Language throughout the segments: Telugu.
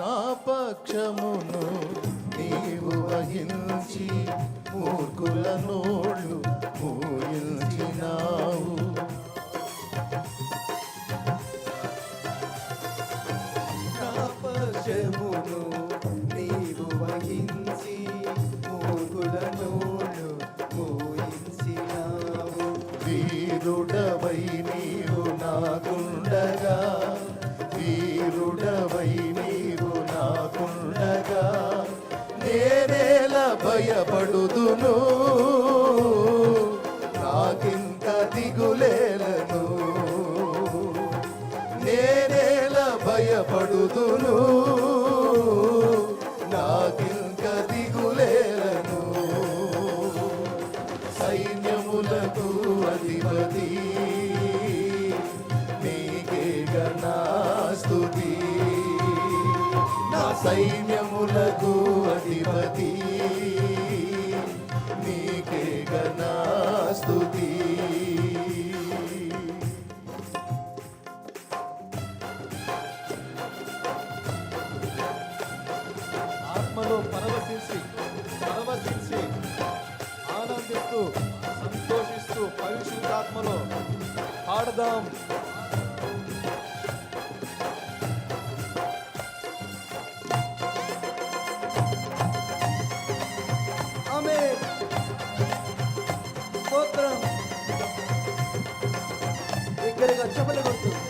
నా పక్షమును నీవు వహించి మూర్ఖుల నోళ్ళు పూయించినావు నా పక్షమును నీవు వహించి మూర్ఖుల నోళ్ళు పూయించినావు వీరుడవై నీవు నాకుండగా భయపడుదును. నాకింత దిగులేలను. నేనేల భయపడుదును. నాకింక దిగులేలను. సైన్యములకు అధిపతి. నీకే గణాస్తుతి నా సైన్యములకు పాడదాం ఆమె స్తోత్రం. దగ్గరగా చెప్పలు కొట్టు.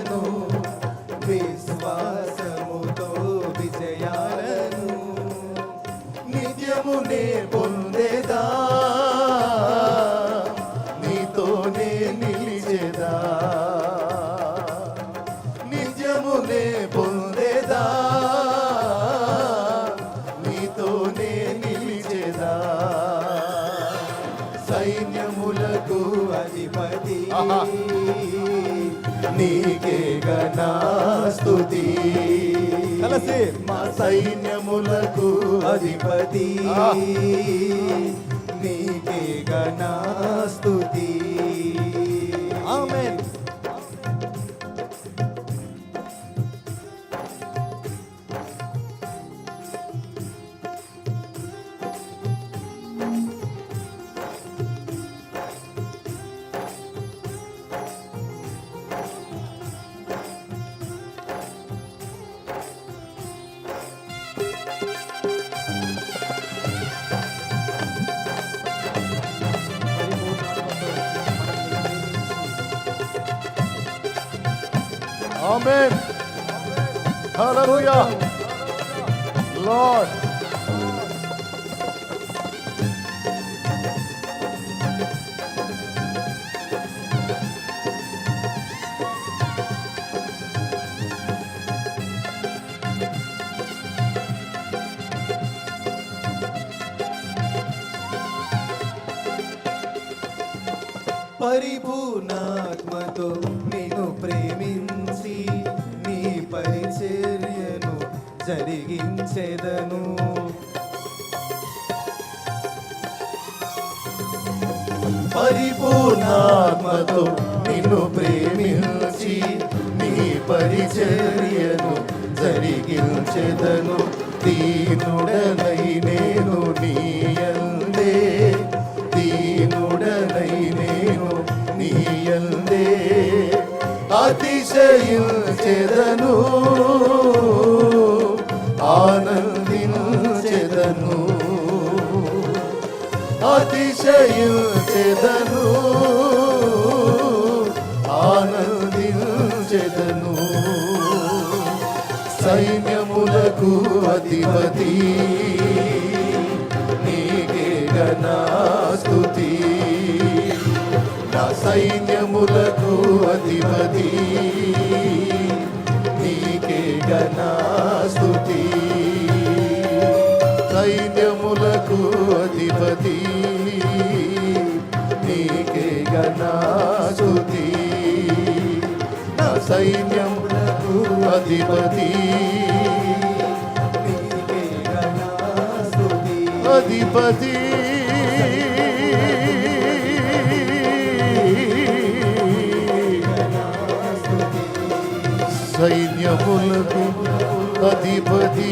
సైన్యములకు అధిపతి. నీకే గణాస్తుతి కలిసి. మా సైన్యములకు అధిపతి. నీకే గణాస్తుతి ఆమేన్. Amen. Hallelujah. Lord. परिपूर्णात्म तो జరిగించెదను. పరిపూర్ణాత్మతో నిన్ను ప్రేమించి నీ పరిచర్యను జరిగించెదను. దీనుడనై నేను నీయందే దీనుడనై నేను నీయందే. అతిశయించెదను. ఆశ్రయించెదను ఆనందించెదను. సైన్యములకు అధిపతి నీకే గణాస్తుతి నా సైన్యములకు అధిపతి నీకే గణాస్తుతి సైన్యములకు అధిపతి. నీకే గణాస్తుతి నా సైన్యములకు అధిపతి. అధిపతి. సైన్యములకు అధిపతి.